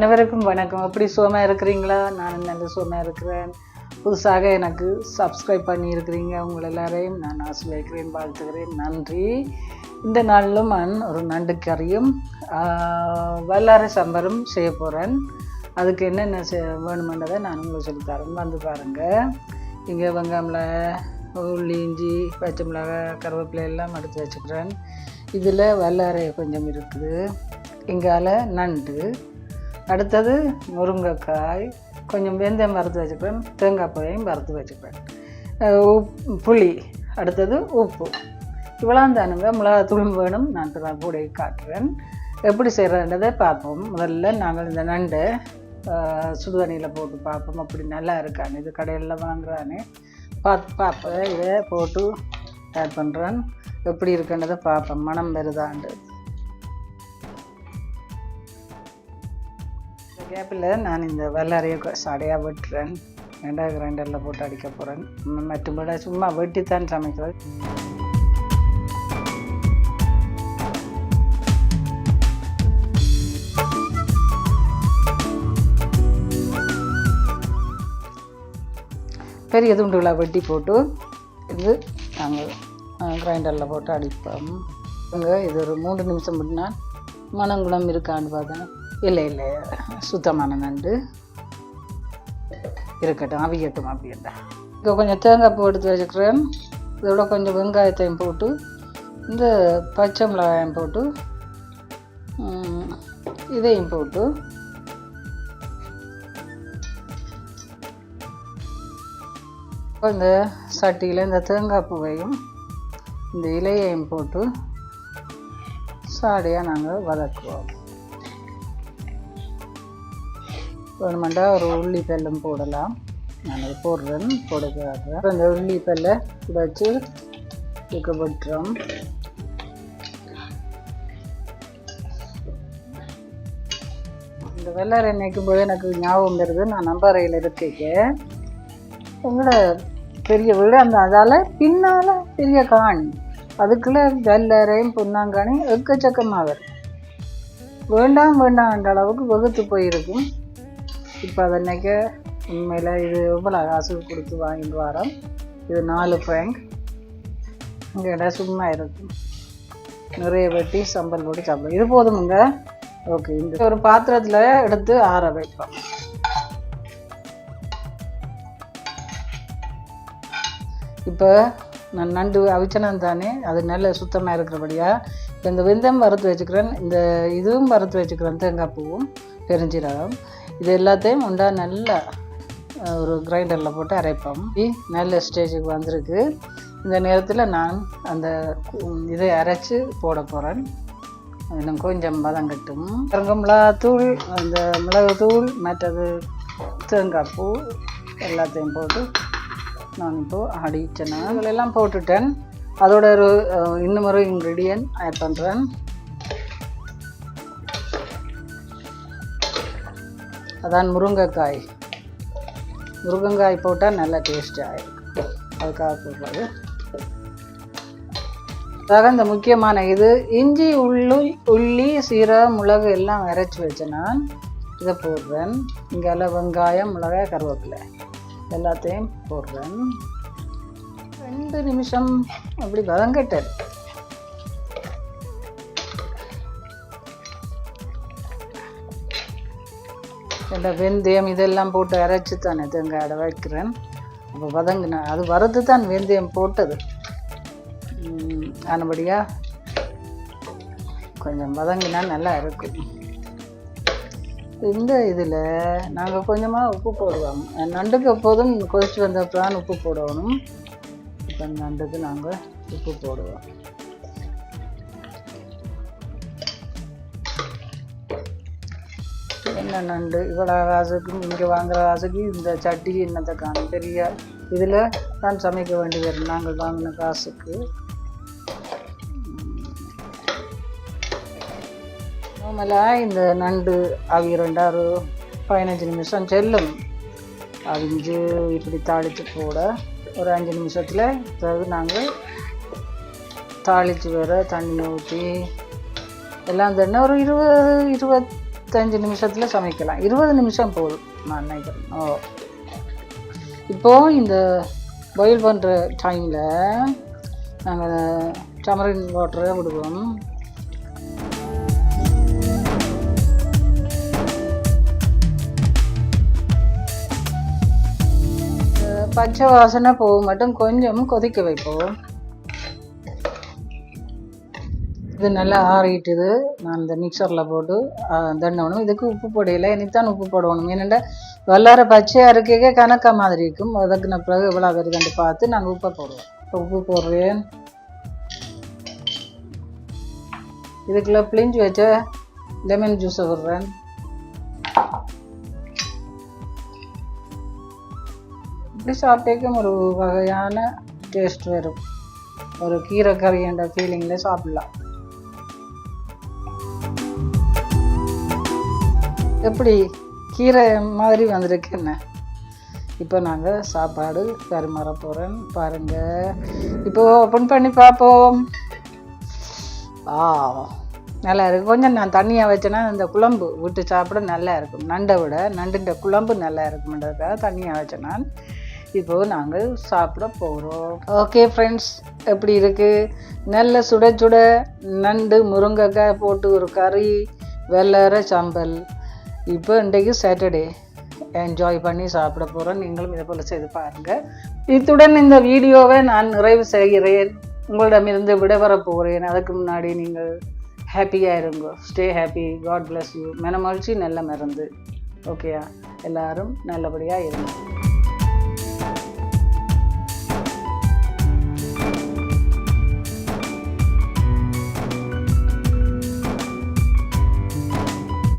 அனைவருக்கும் வணக்கம். எப்படி சுகமாக இருக்கிறீங்களா? நான் நல்ல சுகமாக இருக்கிறேன். புதுசாக எனக்கு சப்ஸ்கிரைப் பண்ணியிருக்கிறீங்க. உங்கள் எல்லாரையும் நான் ஆசிரியக்கிறேன் வாழ்த்துக்கிறேன் நன்றி. இந்த நாளிலும் நான் ஒரு நண்டு கறியும் ஆஹ், வல்லாரை சம்பரும் செய்ய போகிறேன் அதுக்கு என்னென்ன வேணுமென்றதை நான் உங்களுக்கு சொல்லித்தரேன் வந்து பாருங்கள் இங்கே வெங்காயம்ல உள்ளி இஞ்சி பச்சை மிளகாய் கருவேப்பிலை எல்லாம் எடுத்து வச்சுக்கிறேன். இதில் வல்லாரை கொஞ்சம் இருக்குது. இங்கால நண்டு அடுத்தது முருங்கைக்காய் கொஞ்சம் வெந்தயம் வறுத்து வச்சுக்கிறேன் தேங்காய் பழையும் வறுத்து வச்சுப்பேன். உப் புளி அடுத்தது உப்பு. இவ்வளோ தானுங்க. மிளகாத்தூளும் வேணும். நான் தான் கூட காட்டுறேன். எப்படி செய்கிறன்றதை பார்ப்போம். முதல்ல நாங்கள் இந்த நண்டை சுடுதண்ணியில் போட்டு பார்ப்போம். அப்படி நல்லா இருக்கான்னு. இது கடையில் வாங்குறானே. பார்த்து பார்ப்பேன் இதை போட்டு ஆட் பண்ணுறேன் எப்படி இருக்குன்றதை பார்ப்பேன் மனம் வருதாண்டு கேப்பில் நான் இந்த வெள்ளாரையை சடையாக வெட்டுறேன். ரெண்டாவது கிரைண்டரில் போட்டு அடிக்க போகிறேன் மற்றபடி சும்மா வெட்டித்தான் சமைக்கிறேன் பெரிய துண்டுகளாக வெட்டி போட்டு இது நாங்கள் கிரைண்டரில் போட்டு அடிப்போம். இங்கே இது ஒரு மூன்று நிமிஷம் முன்னா மணங்குளம் இருக்கான்னு பார்த்தேன். இல்லை இல்லை சுத்தமான நண்டு இருக்கட்டும் அவியட்டும் அப்படின்டா இங்கே கொஞ்சம் தேங்காய் பூ எடுத்து வச்சுக்கிறேன். இதோட கொஞ்சம் வெங்காயத்தையும் போட்டு இந்த பச்சை மிளகாயம் போட்டு இதையும் போட்டு இந்த சட்டியில் இந்த தேங்காய் பூவையும் இந்த இலையையும் போட்டு சாடையாக நாங்கள் வதக்குவோம். வேணுமெண்டா ஒரு உள்ளி பல்லும் போடலாம். நான் அதை போடுறேன் போடுக்காக அந்த உள்ளி பல்லை வச்சு இதுக்கு விட்டுறோம் இந்த வெள்ளாரை நினைக்கும் போது எனக்கு ஞாபகம் வருது நான் நம்பறையில் இருக்கேன் எங்களோட பெரிய வீடு அந்த அதால் பின்னால் பெரிய காணி. அதுக்குள்ளே வெள்ளரையும் பொன்னாங்கானி எக்கச்சக்கமாக வரும். வேண்டாம் வேண்டாம்ன்ற அளவுக்கு வகுத்து போயிருக்கும். இப்போ அதன்னைக்கு உண்மையில் இது எவ்வளோ காசு கொடுத்து வாங்கிட்டு வரோம்? இது நாலு ஃப்ரேங்க் இங்கே இடம் சும்மா இருக்கும் நிறைய வெட்டி சம்பல் போட்டு சாப்பிடும் இது போதுமுங்க? ஓகே இந்த ஒரு பாத்திரத்தில் எடுத்து ஆற வைப்போம். இப்போ நான் நண்டு அவிச்சனம் தானே? அது நல்ல சுத்தமாக இருக்கிறபடியா. இப்போ இந்த வெந்தயம் வறுத்து வச்சுக்கிறேன். இந்த இதுவும் வறுத்து வச்சுக்கிறேன். தேங்காய் பூவும் பெருஞ்சீரகம். இது எல்லாத்தையும் உண்டா நல்லா ஒரு கிரைண்டரில் போட்டு அரைப்போம். நல்ல ஸ்டேஜுக்கு வந்திருக்கு. இந்த நேரத்தில் நான் அந்த இதை அரைச்சி போட போகிறேன் இன்னும் கொஞ்சம் வதங்கட்டும் பாருங்க மிளகாத்தூள் அந்த மிளகுத்தூள் மற்றது தேங்காய் பூ எல்லாத்தையும் போட்டு நான் இப்போது அடிச்சேன்னா எல்லாம் போட்டுட்டேன். அதோட ஒரு இன்னும் ஒரு இன்க்ரீடியன்ட் ஆட் பண்ணுறேன் அதான் முருங்கைக்காய். முருங்கைக்காய் போட்டால் நல்லா டேஸ்டாக இருக்கும். அதுக்காக போடுறது. அதாக இந்த முக்கியமான இது இஞ்சி உள்ளு உள்ளி சீரகம் மிளகு எல்லாம் அரைச்சி வச்சு நான் இதை போடுறேன். இங்கே வெங்காயம் மிளகாய் கருவேப்பிலை எல்லாத்தையும் போடுறேன். ரெண்டு நிமிஷம் அப்படி வதங்கட்டது இந்த வெந்தயம் இதெல்லாம் போட்டு அரைச்சி தான் தேங்காய் அடை வைக்கிறேன். அப்போ வதங்கின அது வரது தான் வெந்தயம் போட்டது. ம், கொஞ்சம் வதங்கினா நல்லா இருக்கும். இந்த இதில் நாங்கள் கொஞ்சமாக உப்பு போடுவோம். நண்டுக்கு எப்போதும் கொதிச்சு வந்த உப்பு போடணும். இப்போ நண்டுக்கு நாங்கள் உப்பு போடுவோம். என்ன நண்டு? இவ்வளோ காசுக்கு இங்கே வாங்குகிற காசுக்கு இந்த சட்டி என்னத்தை காணும்? பெரிய இதில் தான் சமைக்க வேண்டி வரும் நாங்கள் வாங்கின காசுக்கு. நார்மலாக இந்த நண்டு அவி ரெண்டாறு பதினஞ்சு நிமிஷம் செல்லும். அவிஞ்சு இப்படி தாளித்து போட ஒரு அஞ்சு நிமிஷத்தில் பிறகு நாங்கள் தாளித்து வர தண்ணி ஊற்றி எல்லாம் தண்ணி ஒரு இருபது இருபத் இருபத்தஞ்சி நிமிஷத்தில் சமைக்கலாம். இருபது நிமிஷம் போதும். நான் நினைக்கிறேன். ஓ. இப்போது இந்த பாயில் பண்ணுற டைமில் நாங்கள் டமரின் வாட்டரை விடுவோம். பச்சை வாசனை போக மட்டும் கொஞ்சம் கொதிக்க வைப்போம். இது நல்லா ஆறிட்டுது. நான் இந்த மிக்சரில் போட்டு தண்டணும் இதுக்கு உப்பு போடையில இனித்தான் உப்பு போடணும். ஏனெண்டா வல்லார பச்சையாக இருக்க கணக்கா மாதிரி இருக்கும். அதுக்கு நான் பிறகு எவ்வளோ வருதுன்னு பார்த்து நாங்கள் உப்பை போடுவோம் இப்போ உப்பு போடுறேன். இதுக்குள்ள பிழிஞ்சு வச்ச லெமன் ஜூஸை விடுறேன். இப்படி சாப்பிட்டேக்கும் ஒரு வகையான டேஸ்ட் வரும் ஒரு கீரை கறி என்ற ஃபீலிங்கில் சாப்பிட்லாம். எப்படி கீரை மாதிரி வந்திருக்கு என்ன? இப்போ நாங்கள் சாப்பாடு பரிமாற போகிறோம் பாருங்கள் இப்போ ஓப்பன் பண்ணி பார்ப்போம். ஆ நல்லா இருக்கு. கொஞ்சம் நான் தண்ணியாக வச்சேன்னா இந்த குழம்பு விட்டு சாப்பிட நல்லா இருக்கும். நண்டை விட நண்டுன்ற குழம்பு நல்லா இருக்கும்ன்றதுக்காக தண்ணியாக வச்சேன் நான் இப்போ நாங்கள் சாப்பிட போகிறோம் ஓகே ஃப்ரெண்ட்ஸ் எப்படி இருக்குது நல்ல சுட சுட நண்டு முருங்கைக்காய் போட்டு ஒரு கறி வெள்ளரை சம்பல். இப்போ இன்றைக்கு சாட்டர்டே என்ஜாய் பண்ணி சாப்பிட போகிறோம் நீங்களும் இதை போல் செய்து பாருங்கள் இத்துடன் இந்த வீடியோவை நான் நிறைவு செய்கிறேன். உங்களிடமிருந்து விடைபெற போகிறேன். அதுக்கு முன்னாடி நீங்கள் ஹாப்பியாக இருங்க. Stay happy God bless you மனமகிழ்ச்சி நல்ல மருந்து. ஓகேயா எல்லாரும் நல்லபடியாக இருங்க.